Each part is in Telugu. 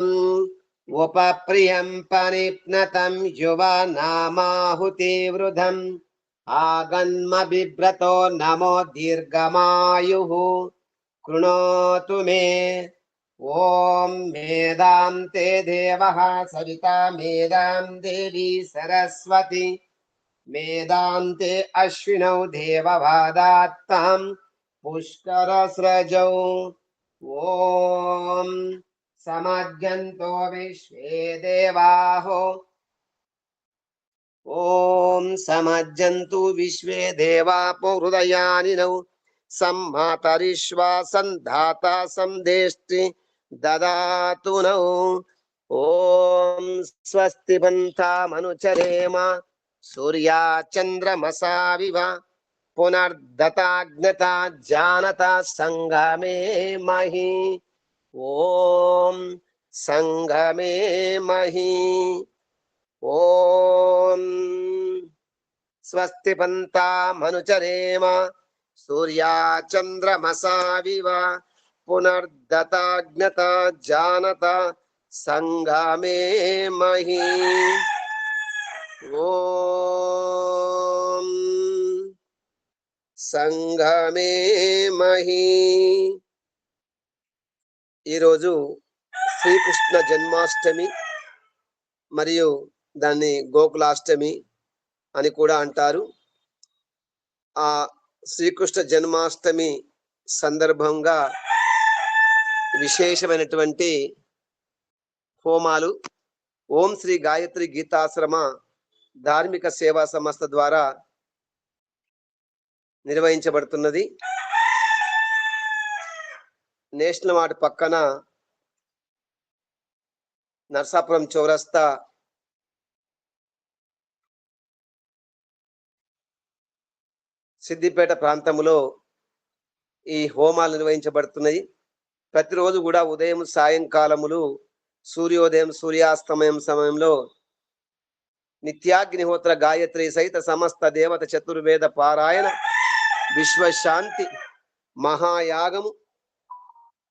उपप्रियं परिप्नतं युवानामाहुतिवृधम् आगन्म बिभ्रतो नमो दीर्घमायुः। कृणोतु मे। ॐ मेदां ते देवः सविता मेदां देवी सरस्वती। मेदान्ते अश्विनौ देववादात्तां पुष्करस्रजौ। ॐ समज्जन्तो विश्वे देवाहो ॐ समज्जन्तु विश्वे देवापो हृदयानि नौ सम्मातरिष्वा सन्धाता सन्देष्टि ददातु नौ ॐ स्वस्ति पन्थामनुचरेम सूर्याचन्द्रमसाविव पुनर्दताज्ञता जानता सङ्गमे महि ఓం సంఘమే మహి. ఓం స్వస్తి పంతామనుచరేమ సూర్యాచంద్రమసావివ పునర్దతాజ్ఞత జానత సంఘమే మహి. ఓం సంఘమే మహి. ఈరోజు శ్రీకృష్ణ జన్మాష్టమి మరియు దాన్ని గోకులాష్టమి అని కూడా అంటారు. ఆ శ్రీకృష్ణ జన్మాష్టమి సందర్భంగా విశేషమైనటువంటి హోమాలు ఓం శ్రీ గాయత్రి గీతాశ్రమ ధార్మిక సేవా సంస్థ ద్వారా నిర్వహించబడుతున్నది. నేషనల్ మార్ట్ పక్కన నర్సాపురం చౌరస్తా సిద్దిపేట ప్రాంతంలో ఈ హోమాలు నిర్వహించబడుతున్నాయి ప్రతిరోజు కూడా ఉదయం సాయంకాలములు సూర్యోదయం సూర్యాస్తమయం సమయంలో నిత్యాగ్నిహోత్ర గాయత్రి సహిత సమస్త దేవత చతుర్వేద పారాయణ విశ్వశాంతి మహాయాగము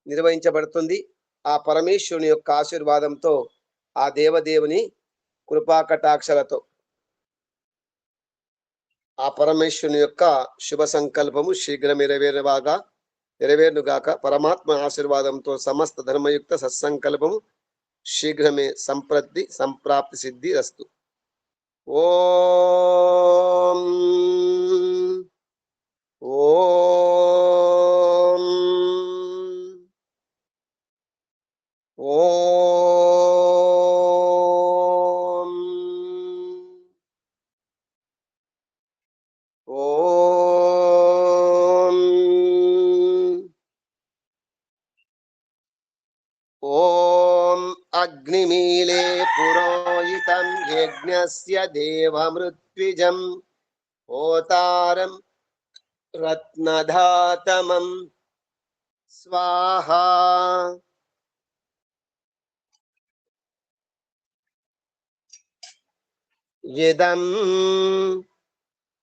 నిర్వహించబడుతుంది. ఆ పరమేశ్వరుని యొక్క ఆశీర్వాదంతో ఆ దేవదేవుని కృపాకటాక్షలతో. ఆ పరమేశ్వరుని యొక్క శుభ సంకల్పము శీఘ్రం నెరవేరవాగా నెరవేరుగాక పరమాత్మ ఆశీర్వాదంతో సమస్త ధర్మయుక్త సత్సంకల్పము శీఘ్రమే సంప్రతి సంప్రాప్తి సిద్ధి రస్తు. ఓ ఓ. యజ్ఞస్య దేవమృత్విజం ఓతారం రత్నధాతమం స్వాహా ఇదం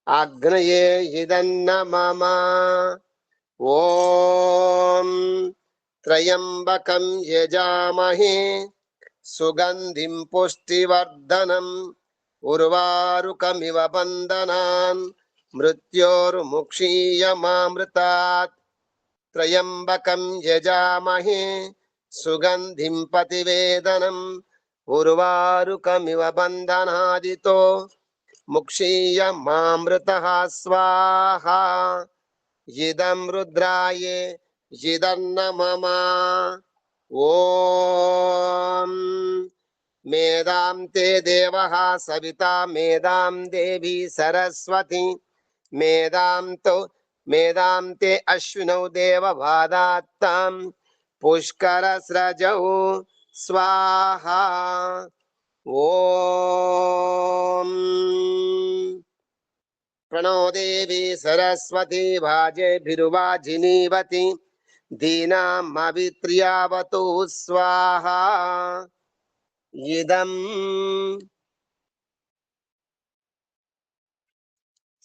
అగ్నయే ఇదన్న మమ ఓం త్రయంబకం యజామహే సుగంధిం పుష్టివర్ధనం ఉర్వారుకమివ బంధనాన్ మృత్యోర్ముక్షీయమామృతాత్ త్రయంబకం యజామహే సుగంధిం పతివేదనం ఉర్వారుకమివ బంధనాదితో ముక్షీయమామృత స్వాహ ఇదం రుద్రాయే ఇదన్న మమ ఓం మేదాం తే దేవ సవితా మేదాం దేవి సరస్వతి మేదాం తో మేదాం తే అశ్వినౌ దేవవాదాత్తాం పుష్కర స్రజౌ స్వాహా ఓం ప్రణో దేవి సరస్వతి వాజేభిరువాజినీవతి దీనామవిత్ర్యావతు స్వాహా ఇదం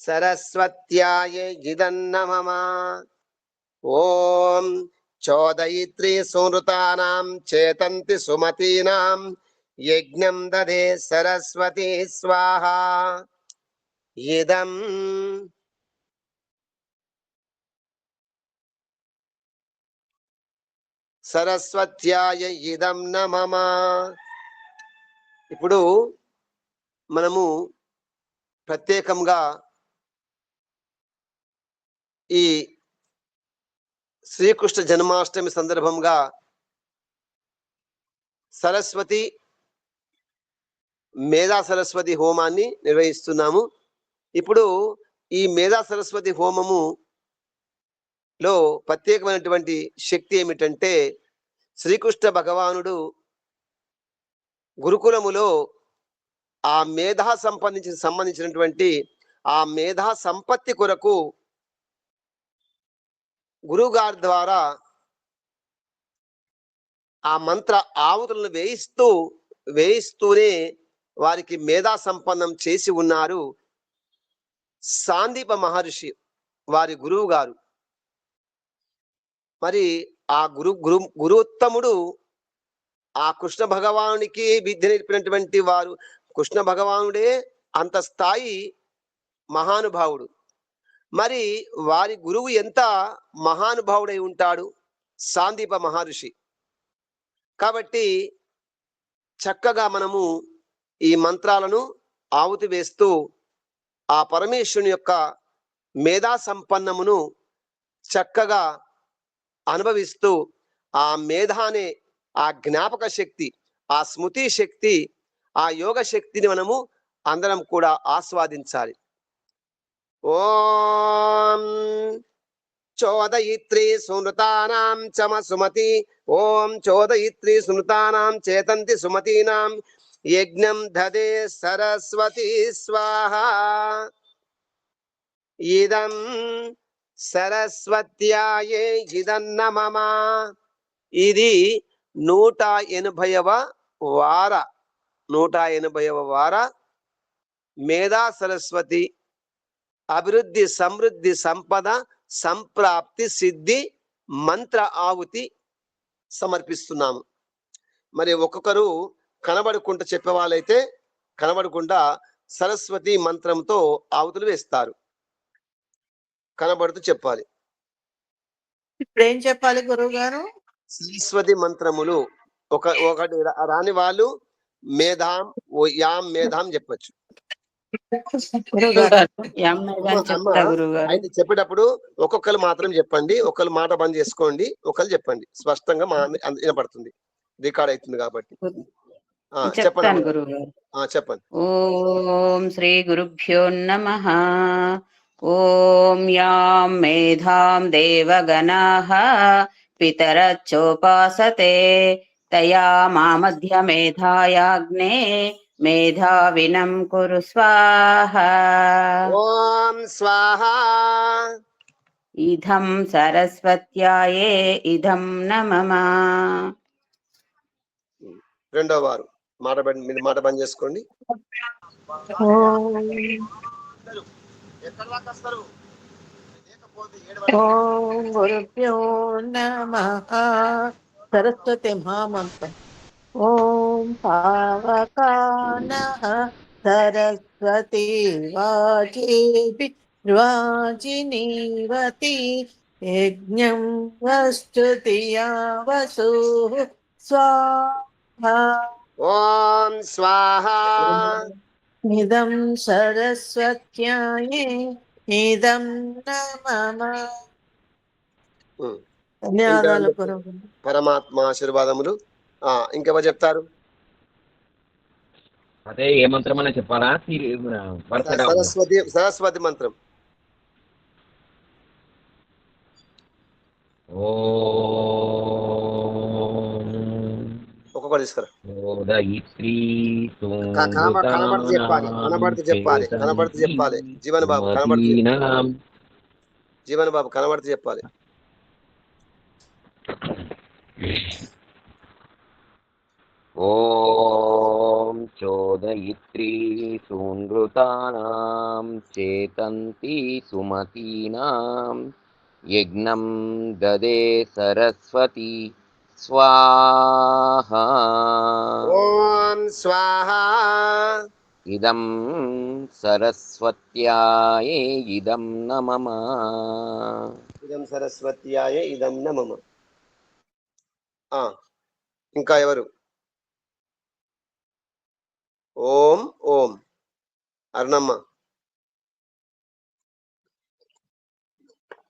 సరస్వత్యాయ ఇదన్నమమ ఓం చోదయిత్రి సునృతానాం చేతంతి సుమతీనాం యజ్ఞం దదే సరస్వతి స్వాహ. ఇదం సరస్వత్యాయ ఇదం నమమా ఇప్పుడు మనము ప్రత్యేకంగా ఈ శ్రీకృష్ణ జన్మాష్టమి సందర్భంగా సరస్వతి మేధా సరస్వతి హోమాన్ని నిర్వహిస్తున్నాము. ఇప్పుడు ఈ మేధా సరస్వతి హోమము లో ప్రత్యేకమైనటువంటి శక్తి ఏమిటంటే శ్రీకృష్ణ భగవానుడు గురుకులములో ఆ మేధా సంబంధించిన సంబంధించినటువంటి ఆ మేధా సంపత్తి కొరకు గురువు గారి ద్వారా ఆ మంత్ర ఆవుతులను వేయిస్తూ వేయిస్తూనే వారికి మేధా సంపన్నం చేసి ఉన్నారు సాందీప మహర్షి వారి గురువు గారు మరి ఆ గురు గురు గురుత్తముడు ఆ కృష్ణ భగవానునికి విద్య నేర్పినటువంటి వారు కృష్ణ భగవానుడే అంత స్థాయి మహానుభావుడు. మరి వారి గురువు ఎంత మహానుభావుడై ఉంటాడు? సాందీప మహర్షి. కాబట్టి చక్కగా మనము ఈ మంత్రాలను ఆవుతి వేస్తూ ఆ పరమేశ్వరుని యొక్క మేధా సంపన్నమును చక్కగా అనుభవిస్తూ ఆ మేధానే ఆ జ్ఞాపక శక్తి ఆ స్మృతి శక్తి ఆ యోగ శక్తిని మనము అందరం కూడా ఆస్వాదించాలి. ఓం చోదయిత్రి సుమృతానాం చమ సుమతి. ఓం చోదయిత్రి సుమృతానాం చేతంతి సుమతీనాం. యజ్ఞం దదే సరస్వతి స్వాహ. ఇదం సరస్వత్యాయే ఇదన్న మమ ఇది నూట ఎనభైవ వార నూట ఎనభైవ వార మేధా సరస్వతి అభివృద్ధి సమృద్ధి సంపద సంప్రాప్తి సిద్ధి మంత్ర ఆవుతి సమర్పిస్తున్నాము. మరి ఒక్కొక్కరు కనబడకుండా చెప్పేవాళ్ళైతే కనబడకుండా సరస్వతి మంత్రంతో ఆవుతులు వేస్తారు. కనబడుతూ చెప్పాలి. ఇప్పుడు ఏం చెప్పాలి గురువు గారు సరస్వతి మంత్రములు ఒక ఒకటి రాని వాళ్ళు మేధాం యాం మేధాం చెప్పొచ్చు. అయితే చెప్పేటప్పుడు ఒక్కొక్కరు మాత్రం చెప్పండి ఒకళ్ళు మాట బంద్ చేసుకోండి ఒకళ్ళు చెప్పండి. స్పష్టంగా మా వినపడుతుంది. రికార్డ్ అవుతుంది కాబట్టి. చెప్పండి చెప్పండి. ఓం శ్రీ గురుభ్యో నమ. ఓం యాం మేధాం దేవగణాః. పితరచ్చోపాసతే తయా మామధ్య మేధాయాగ్నే మేధావినం కురు స్వాహ ఓం స్వాహ ఇదం సరస్వత్యాయే ఇదం నమమ రెండో వారు. మాట మీరు మాట బంద్ చేసుకోండి. ఎక్కడ దాకా వస్తారు? ఓం గురుభ్యో నమ సరస్వతి మహామంత్రం. ఓం పావకాన సరస్వతి వాచేపి వాజినీవతి యజ్ఞం వస్తుతియా వసు స్వాహా. ఓం స్వాహ. ఇదం సరస్వత్యాయే ఇదం. ధన్యవాదాలు పరమాత్మ ఆశీర్వాదములు. ఆ ఇంకెవరు చెప్తారు? అదే ఏ మంత్రం అనే చెప్పాలా? సరస్వతి సరస్వతి మంత్రం. ఓం. ఒక్కొక్కరు తీసుకురా. ఉదయిత్రీ జీవన్ బాబు చెప్పాలి. చోదయిత్రీ చేతంతి యజ్ఞం దదే సరస్వతి స్వాహా. ఓం స్వాహ. ఇదం సరస్వత్యాయే ఇదం మమ ఇదం సరస్వత్యాయ ఇదం న మమ ఆ, ఇంకా ఎవరు? ఓం ఓం. అరుణమ్మ.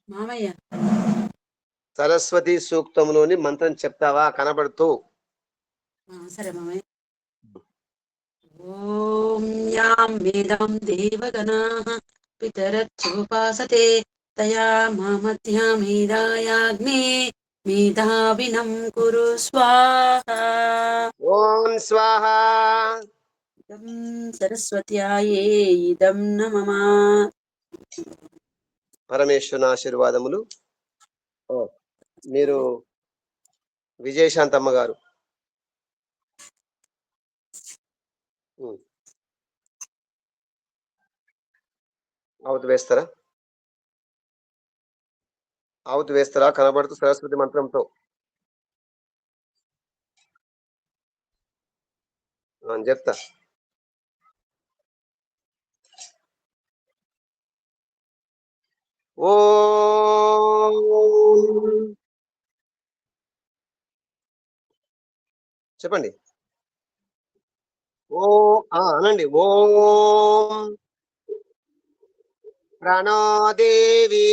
మామయ్య. సరస్వతి సూక్తంలోని మంత్రం చెప్తావా? కనబడుతూ. సరే మామయ్య. ఓం యాం వేదం దేవగణాః పితరచ్చోపాసతే తయా మామధ్యా మేధాయాగ్నే మేధావినం కురు స్వాహా. ఓం స్వాహ. ఇదం సరస్వత్యాయే ఇదం న మమ పరమేశ్వరుని ఆశీర్వాదములు. ఓ, మీరు విజయశాంతమ్మ గారు. ఉం. వేస్తారా? ఆవుతి వేస్తారా? కనబడుతూ సరస్వతి మంత్రంతో. చెప్తా. ఓ చెప్పండి. ఓ అనండి. ఓం ప్రణోదేవి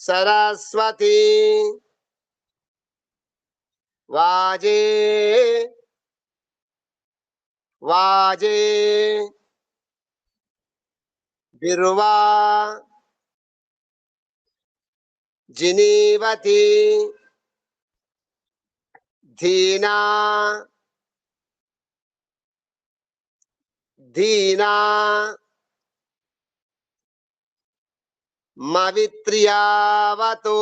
సరస్వతి వాజే వాజే బిరువా జినీవతి ధీనా ధీనా మవిత్ర్యావతు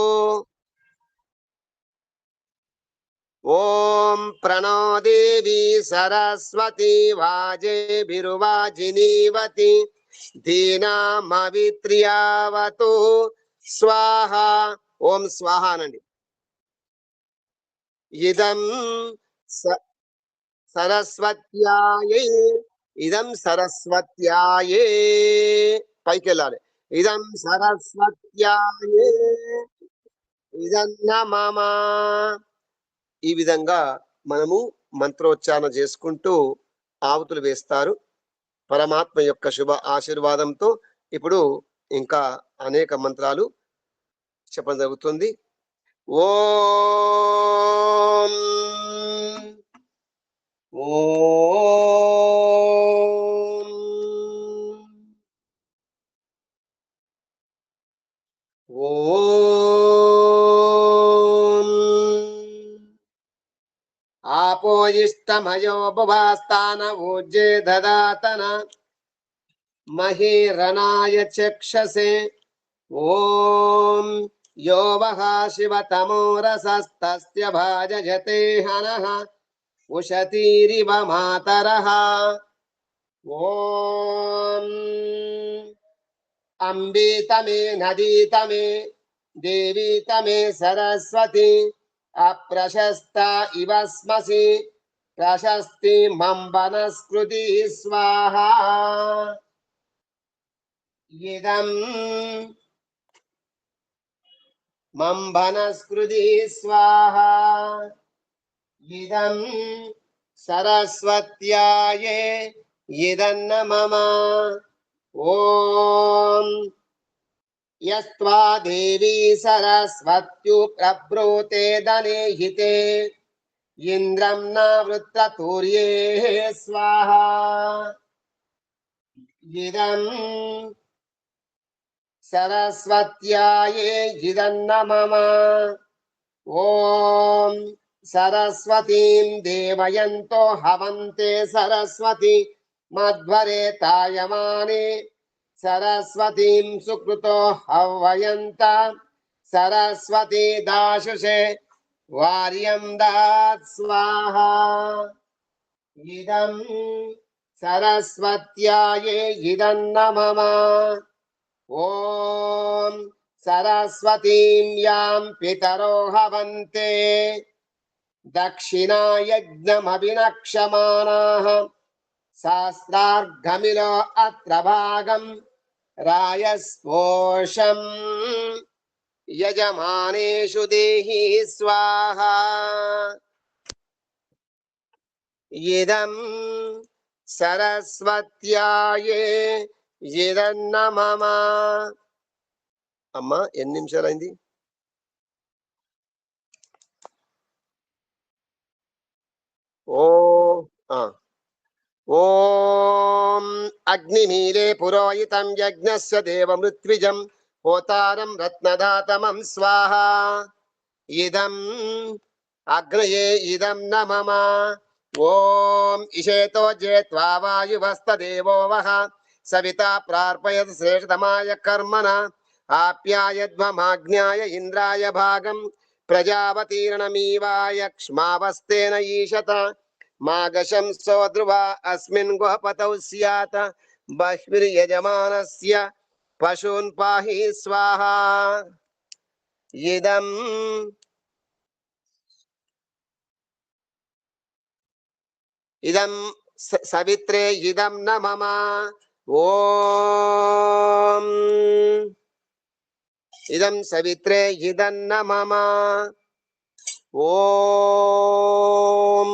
ఓం ప్రణోదేవి సరస్వతి వాజే బిరువాజినీవతి ధీనామవిత్ర్యావతు స్వాహ ఓం స్వాహ అనండి. ఇదం స- సరస్వత్యాయే ఇదం సరస్వత్యాయే పైకి వెళ్ళాలి ఇదం సరస్వత్యాయే ఇదన్న మామా ఈ విధంగా మనము మంత్రోచ్చారణ చేసుకుంటూ ఆవుతులు వేస్తారు. పరమాత్మ యొక్క శుభ ఆశీర్వాదంతో ఇప్పుడు ఇంకా అనేక మంత్రాలు చెప్పడం జరుగుతుంది. ఓ आपोजिष्टमयो बुभास्तान ऊर्जे ददातन महीरनाय चक्षसे ॐ यो वः शिवतमो रसस्तस्य भाजयते हनः భాజయతే హనః ఉషతీరివ మాతరః ఓం అంబీతమే నదీతమే దేవీతమే సరస్వతి అప్రశస్త ఇవ స్మసి ప్రశస్తి మం వనస్కృతి స్వాహ ఇదం మం వనస్కృతి స్వాహ ఇదం సరస్వత్యాయే ఇదన్న మమ ఓం యస్త్వా దేవీ సరస్వత్యు ప్రబ్రూతే దనే హితే ఇంద్రం న వృత్రతూర్యే స్వాహ ఇదం సరస్వత్యాయే ఇదన్న మమ ఓం సరస్వతీం దేవయంతో హవంతే సరస్వతి మధ్వరే తాయమానే. సరస్వతీం సుకృతో హవయంత సరస్వతి దాశుషే వార్యం దాత్ స్వాహ. ఇదం సరస్వత్యాయే ఇదన్న మమ ఓం సరస్వతీం యాం పితరో హవంతే. దక్షిణాయజ్ఞమభినక్షమానాః శాస్త్రార్ఘమిలో అత్ర భాగం రాయస్పోషం యజమానేషు దేహి స్వాహ. ఇదం సరస్వత్యాయే ఇదన్న మమ అమ్మా ఎన్ని నిమిషాలైంది? ఓ ఆ. ఓం అగ్నిమీలే పురోహితం యజ్ఞస్య దేవమృత్విజం హోతారం రత్నదాతమం స్వాహ. ఇదం అగ్నయే ఇదం న ఓం ఇషేతో జేత్వా వాయువస్తదేవో వహ సవిత ప్రార్పయత్ శ్రేష్టమాయ కర్మణ. ఆప్యాయధ్వమాజ్ఞాయ ఇంద్రాయ భాగం. ప్రజావతీర్ణమీవాయ క్ష్మావస్తేన ఈశత మాగశం సోద్రువ అస్మిన్ గుహపతౌ స్యాత్ బహిర్యజమానస్య పశూన్ పాహి స్వాహ ఇదం ఇదం స- సవిత్రే ఇదం న మమ ఓం ఇదం సవిత్రే ఇదన్న మమ ఓం.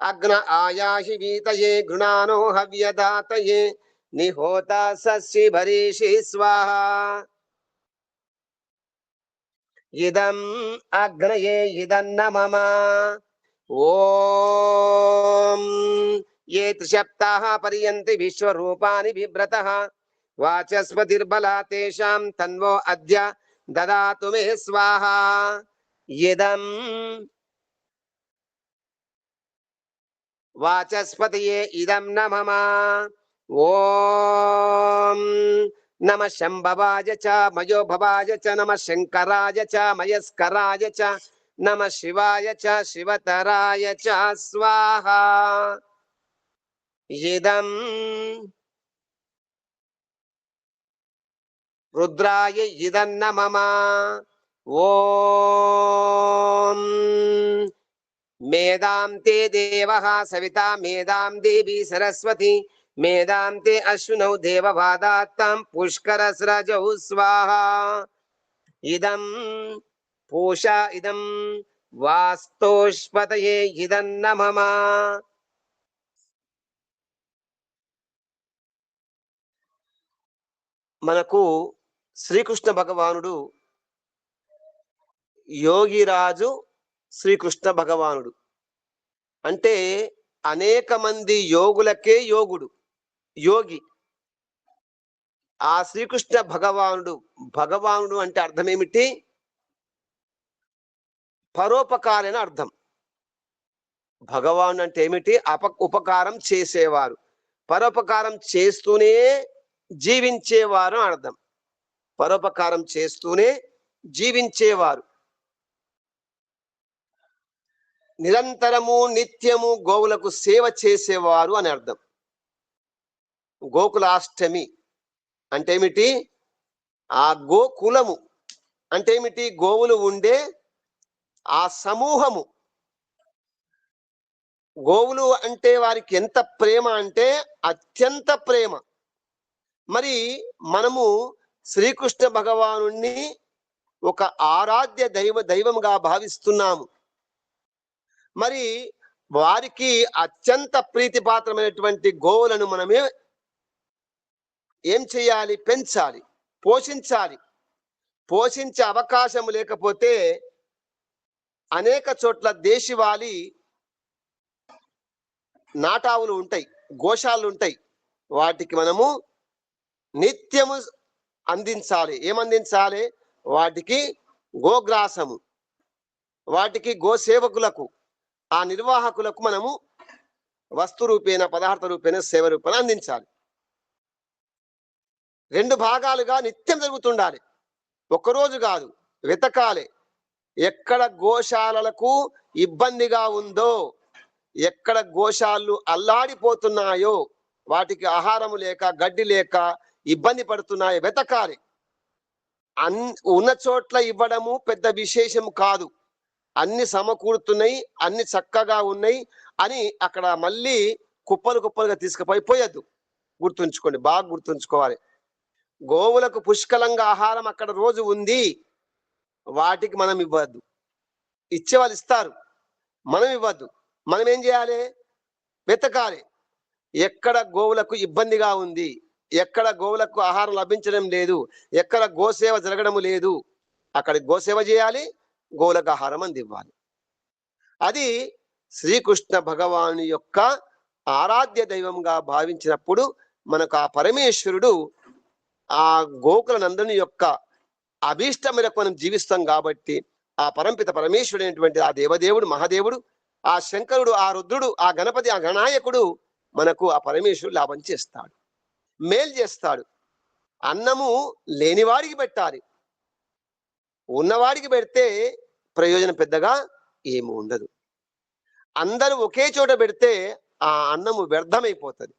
అగ్న ఆయాహి వీతయే గృణానో హవ్యదాతయే నిహోత సస్సి భరీషి స్వాహ. ఇదం అగ్నయే ఇదన్న మమ ఓం. ఏ త్రిసప్తాః పర్యంతి విశ్వరూపాని బిభ్రతః. వాచస్పతిర్బలా తేషాం తన్వో అద్య దదాతు మే స్వాహ ఇదం వాచస్పతియే ఇదం నమమ ఓం నమ శంభవాయ చ మయోభవాయ చ నమ శంకరాయ చ మయస్కరాయ చ నమ శివాయ చ శివతరాయ చ స్వాహ ఇదం రుద్రాయ ఇదన్న మమ ఓం మేదాం తే దేవ సవితా మేదాం దేవి సరస్వతి మేదాం తే అశ్వినౌ దేవవాదాత్తాం పుష్కరస్రజౌ స్వాహ ఇదం పూష ఇదం వాస్తోష్పతయే ఇదన్న మమ మనకు శ్రీకృష్ణ భగవానుడు యోగిరాజు శ్రీకృష్ణ భగవానుడు. అంటే అనేక మంది యోగులకే యోగుడు యోగి. ఆ శ్రీకృష్ణ భగవానుడు భగవానుడు అంటే అర్థం ఏమిటి పరోపకారైన అర్థం. భగవాన్ అంటే ఏమిటి? అప ఉపకారం చేసేవారు. పరోపకారం చేస్తూనే జీవించేవారు అర్థం. పరోపకారం చేస్తూనే జీవించేవారు. నిరంతరము నిత్యము గోవులకు సేవ చేసేవారు అని అర్థం. గోకులాష్టమి అంటే ఏమిటి ఆ గోకులము అంటే ఏమిటి గోవులు ఉండే ఆ సమూహము. గోవులు అంటే వారికి ఎంత ప్రేమ అంటే అత్యంత ప్రేమ. మరి మనము శ్రీకృష్ణ భగవాను ఒక ఆరాధ్య దైవ దైవంగా భావిస్తున్నాము. మరి వారికి అత్యంత ప్రీతిపాత్రమైనటువంటి గోవులను మనమే ఏం చేయాలి? పెంచాలి పోషించాలి. పోషించే అవకాశం లేకపోతే అనేక చోట్ల దేశివాలి నాటావులు ఉంటాయి గోశాలు ఉంటాయి. వాటికి మనము నిత్యము అందించాలి. ఏమందించాలి? వాటికి గోగ్రాసము. వాటికి గోసేవకులకు. ఆ నిర్వాహకులకు మనము వస్తు రూపేణ పదార్థ రూపేణ సేవ రూపేణ అందించాలి. రెండు భాగాలుగా నిత్యం జరుగుతుండాలి. ఒక్కరోజు కాదు వెతకాలి. ఎక్కడ గోశాలలకు ఇబ్బందిగా ఉందో ఎక్కడ గోశాలు అల్లాడిపోతున్నాయో వాటికి ఆహారము లేక గడ్డి లేక ఇబ్బంది పడుతున్నాయి వెతకాలి. అన్ ఉన్న చోట్ల ఇవ్వడము పెద్ద విశేషం కాదు. అన్ని సమకూరుతున్నాయి అన్ని చక్కగా ఉన్నాయి అని అక్కడ మళ్ళీ కుప్పలు కుప్పలుగా తీసుకుపోయి పోయద్దు. గుర్తుంచుకోండి బాగా గుర్తుంచుకోవాలి. గోవులకు పుష్కలంగా ఆహారం అక్కడ రోజు ఉంది. వాటికి మనం ఇవ్వద్దు. ఇచ్చే వాళ్ళు ఇస్తారు. మనం ఇవ్వద్దు. మనం ఏం చేయాలి? వెతకాలి. ఎక్కడ గోవులకు ఇబ్బందిగా ఉంది? ఎక్కడ గోవులకు ఆహారం లభించడం లేదు ఎక్కడ గోసేవ జరగడం లేదు అక్కడ గోసేవ చేయాలి గోవులకు ఆహారం అందివ్వాలి. అది శ్రీకృష్ణ భగవాను యొక్క ఆరాధ్య దైవంగా భావించినప్పుడు మనకు ఆ పరమేశ్వరుడు ఆ గోకుల నందుని యొక్క అభీష్టం మేరకు మనం జీవిస్తాం కాబట్టి ఆ పరంపిత పరమేశ్వరుడు అయినటువంటి ఆ దేవదేవుడు మహాదేవుడు ఆ శంకరుడు ఆ రుద్రుడు ఆ గణపతి ఆ గణాయకుడు మనకు ఆ పరమేశ్వరుడు లాభం చేస్తాడు. మేలు చేస్తాడు. అన్నము లేనివాడికి పెట్టాలి. ఉన్నవాడికి పెడితే ప్రయోజనం పెద్దగా ఏమి ఉండదు. అందరూ ఒకే చోట పెడితే ఆ అన్నము వ్యర్థమైపోతుంది.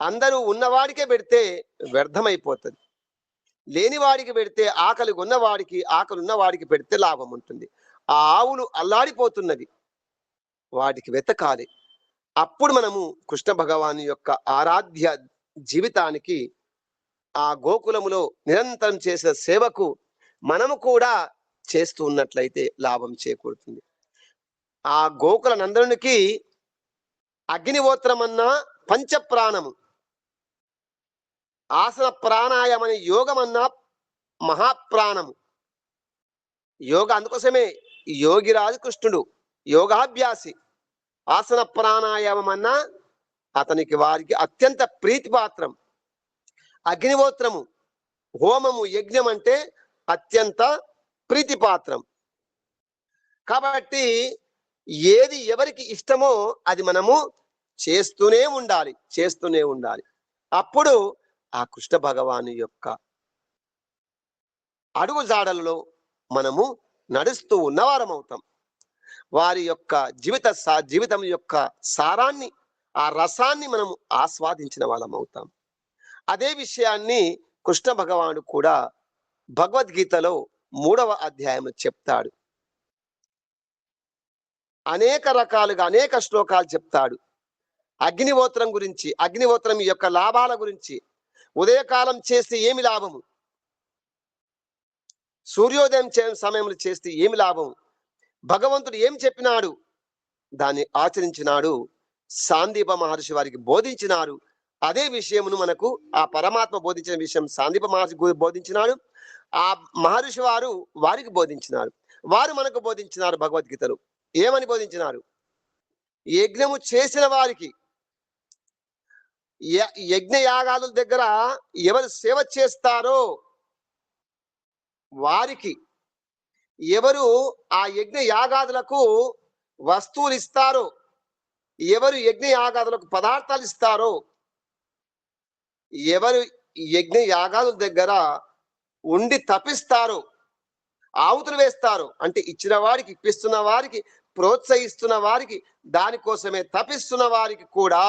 అందరూ ఉన్నవాడికే పెడితే వ్యర్థమైపోతుంది. లేనివాడికి పెడితే ఆకలి ఉన్నవాడికి ఆకలి ఉన్నవాడికి పెడితే లాభం ఉంటుంది. ఆ ఆవులు అల్లాడిపోతున్నవి వాటికి వెతకాలి. అప్పుడు మనము కృష్ణ భగవాన్ యొక్క ఆరాధ్య జీవితానికి ఆ గోకులములో నిరంతరం చేసిన సేవకు మనము కూడా చేస్తూ ఉన్నట్లయితే లాభం చేకూరుతుంది. ఆ గోకుల నందనునికి అగ్నిహోత్రమన్నా పంచప్రాణము. ఆసన ప్రాణాయామని యోగమన్నా మహాప్రాణము. యోగ అందుకోసమే యోగిరాజు కృష్ణుడు యోగాభ్యాసి. ఆసన ప్రాణాయామం అన్నా అతనికి వారికి అత్యంత ప్రీతిపాత్రం. అగ్నిహోత్రము హోమము యజ్ఞం అంటే అత్యంత ప్రీతిపాత్రం. కాబట్టి ఏది ఎవరికి ఇష్టమో అది మనము చేస్తూనే ఉండాలి చేస్తూనే ఉండాలి. అప్పుడు ఆ కృష్ణ భగవాను యొక్క అడుగు జాడలలో మనము నడుస్తూ ఉన్నవారం అవుతాం వారి యొక్క జీవిత సా జీవితం యొక్క సారాన్ని ఆ రసాన్ని మనం ఆస్వాదించిన వాళ్ళం అవుతాం. అదే విషయాన్ని కృష్ణ భగవానుడు కూడా భగవద్గీతలో మూడవ అధ్యాయం చెప్తాడు. అనేక రకాలుగా అనేక శ్లోకాలు చెప్తాడు. అగ్నిహోత్రం గురించి అగ్నిహోత్రం యొక్క లాభాల గురించి ఉదయకాలం చేస్తే ఏమి లాభము? సూర్యోదయం చే సమయంలో చేస్తే ఏమి లాభం? భగవంతుడు ఏం చెప్పినాడు? దాన్ని ఆచరించినాడు సాందీప మహర్షి వారికి బోధించినారు. అదే విషయమును మనకు ఆ పరమాత్మ బోధించిన విషయం సాందీప మహర్షి బోధించినాడు. ఆ మహర్షి వారు వారికి బోధించినారు. వారు మనకు బోధించినారు భగవద్గీతలు. ఏమని బోధించినారు? యజ్ఞము చేసిన వారికి య- యజ్ఞ యాగాల దగ్గర ఎవరు సేవ చేస్తారో వారికి ఎవరు ఆ యజ్ఞ యాగాదులకు వస్తువులు ఇస్తారో ఎవరు యజ్ఞ యాగాదులకు పదార్థాలు ఇస్తారో ఎవరు యజ్ఞ యాగాదుల దగ్గర ఉండి తపిస్తారు ఆవుతులు వేస్తారు అంటే ఇచ్చిన వారికి ఇప్పిస్తున్న వారికి ప్రోత్సహిస్తున్న వారికి దానికోసమే తపిస్తున్న వారికి కూడా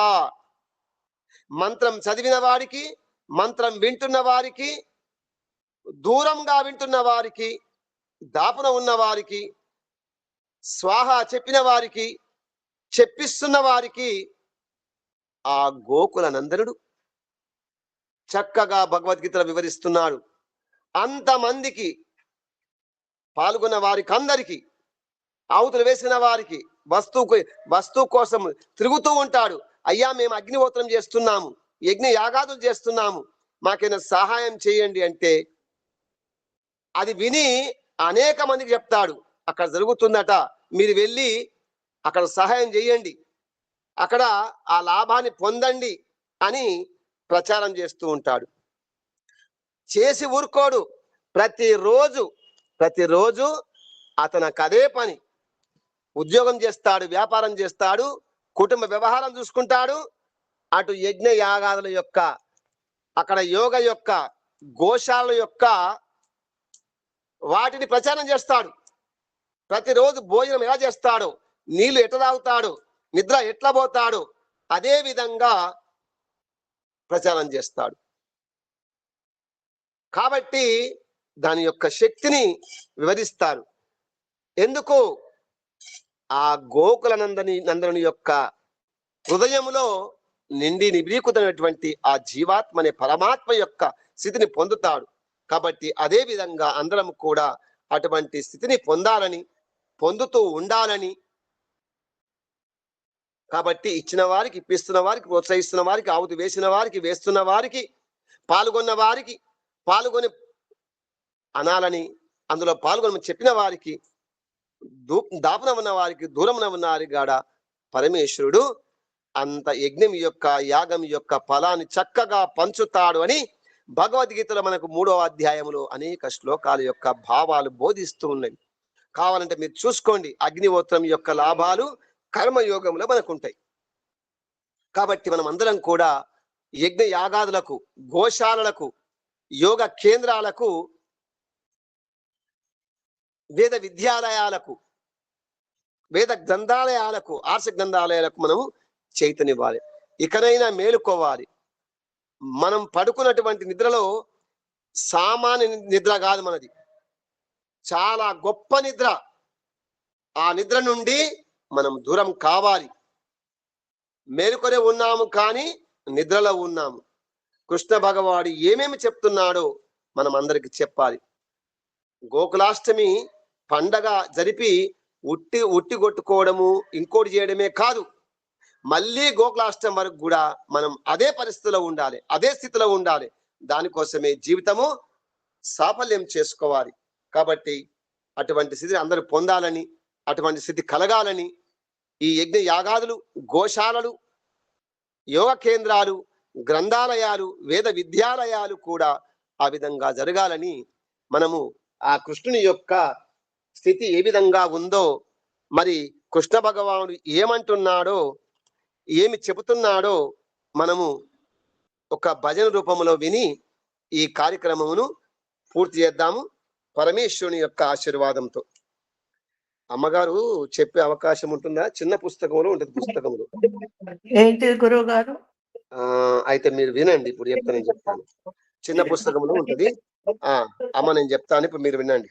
మంత్రం చదివిన వారికి మంత్రం వింటున్న వారికి దూరంగా వింటున్న వారికి దాపున ఉన్న వారికి స్వాహ చెప్పిన వారికి చెప్పిస్తున్న వారికి ఆ గోకుల నందనుడు చక్కగా భగవద్గీతలో వివరిస్తున్నాడు. అంతమందికి పాల్గొన్న వారికి అందరికి ఆవుతులు వేసిన వారికి వస్తువు వస్తువు కోసం తిరుగుతూ ఉంటాడు. అయ్యా మేము అగ్నిహోత్రం చేస్తున్నాము యజ్ఞ యాగాదులు చేస్తున్నాము మాకైనా సహాయం చేయండి అంటే అది విని అనేక మందికి చెప్తాడు. అక్కడ జరుగుతుందట మీరు వెళ్ళి అక్కడ సహాయం చేయండి. అక్కడ ఆ లాభాన్ని పొందండి అని ప్రచారం చేస్తూ ఉంటాడు. చేసి ఊరుకోడు. ప్రతిరోజు ప్రతిరోజు అతనికి అదే పని. ఉద్యోగం చేస్తాడు వ్యాపారం చేస్తాడు కుటుంబ వ్యవహారం చూసుకుంటాడు. అటు యజ్ఞ యాగాదుల యొక్క అక్కడ యోగ యొక్క గోశాల యొక్క వాటిని ప్రచారం చేస్తాడు. ప్రతిరోజు భోజనం ఎలా చేస్తాడో నీళ్ళు ఎట్లా తాగుతాడు? నిద్ర ఎట్లా పోతాడు? అదే విధంగా ప్రచారం చేస్తాడు. కాబట్టి దాని యొక్క శక్తిని వివరిస్తారు. ఎందుకు? ఆ గోకుల నందని నందనుని యొక్క హృదయములో నిండి నిబీకుతమైనటువంటి ఆ జీవాత్మ అనే పరమాత్మ యొక్క స్థితిని పొందుతాడు. కాబట్టి అదే విధంగా అందరం కూడా అటువంటి స్థితిని పొందాలని పొందుతూ ఉండాలని కాబట్టి ఇచ్చిన వారికి ఇప్పిస్తున్న వారికి ప్రోత్సహిస్తున్న వారికి ఆవుతి వేసిన వారికి వేస్తున్న వారికి పాల్గొన్న వారికి పాల్గొని అనాలని అందులో పాల్గొని చెప్పిన వారికి దూ దాపన ఉన్న వారికి దూరమున ఉన్నారు గాడ పరమేశ్వరుడు అంత యజ్ఞం యొక్క యాగం యొక్క ఫలాన్ని చక్కగా పంచుతాడు అని భగవద్గీతలో మనకు మూడవ అధ్యాయంలో అనేక శ్లోకాల యొక్క భావాలు బోధిస్తూ ఉన్నాయి. కావాలంటే మీరు చూసుకోండి. అగ్నిహోత్రం యొక్క లాభాలు కర్మయోగంలో మనకు ఉంటాయి కాబట్టి మనం అందరం కూడా యజ్ఞ యాగాదులకు గోశాలలకు యోగ కేంద్రాలకు వేద విద్యాలయాలకు వేద గ్రంథాలయాలకు ఆర్ష గ్రంథాలయాలకు మనము చైతన్యవ్వాలి ఇకనైనా మేలుకోవాలి. మనం పడుకున్నటువంటి నిద్రలో సామాన్య నిద్ర కాదు మనది. చాలా గొప్ప నిద్ర. ఆ నిద్ర నుండి మనం దూరం కావాలి. మేలుకొనే ఉన్నాము కానీ నిద్రలో ఉన్నాము. కృష్ణ భగవాడు ఏమేమి చెప్తున్నాడో మనం అందరికి చెప్పాలి. గోకులాష్టమి పండగ జరిపి ఉట్టి ఉట్టి కొట్టుకోవడము ఇంకోటి చేయడమే కాదు. మళ్ళీ గోకులాష్టం వరకు కూడా మనం అదే పరిస్థితిలో ఉండాలి అదే స్థితిలో ఉండాలి. దానికోసమే జీవితము సాఫల్యం చేసుకోవాలి. కాబట్టి అటువంటి స్థితిని అందరూ పొందాలని అటువంటి స్థితి కలగాలని ఈ యజ్ఞ యాగాదులు గోశాలలు యోగ కేంద్రాలు గ్రంథాలయాలు వేద విద్యాలయాలు కూడా ఆ విధంగా జరగాలని మనము ఆ కృష్ణుని యొక్క స్థితి ఏ విధంగా ఉందో మరి కృష్ణ భగవానుడు ఏమంటున్నాడో ఏమి చెబుతున్నాడో మనము ఒక భజన రూపంలో విని ఈ కార్యక్రమమును పూర్తి చేద్దాము. పరమేశ్వరుని యొక్క ఆశీర్వాదంతో. అమ్మగారు చెప్పే అవకాశం ఉంటుందా? చిన్న పుస్తకంలో ఉంటుంది పుస్తకంలో ఏంటిది గురువు గారు ఆ అయితే మీరు వినండి ఇప్పుడు చెప్తా నేను చెప్తాను. చిన్న పుస్తకంలో ఉంటది. ఆ అమ్మ నేను చెప్తాను ఇప్పుడు మీరు వినండి.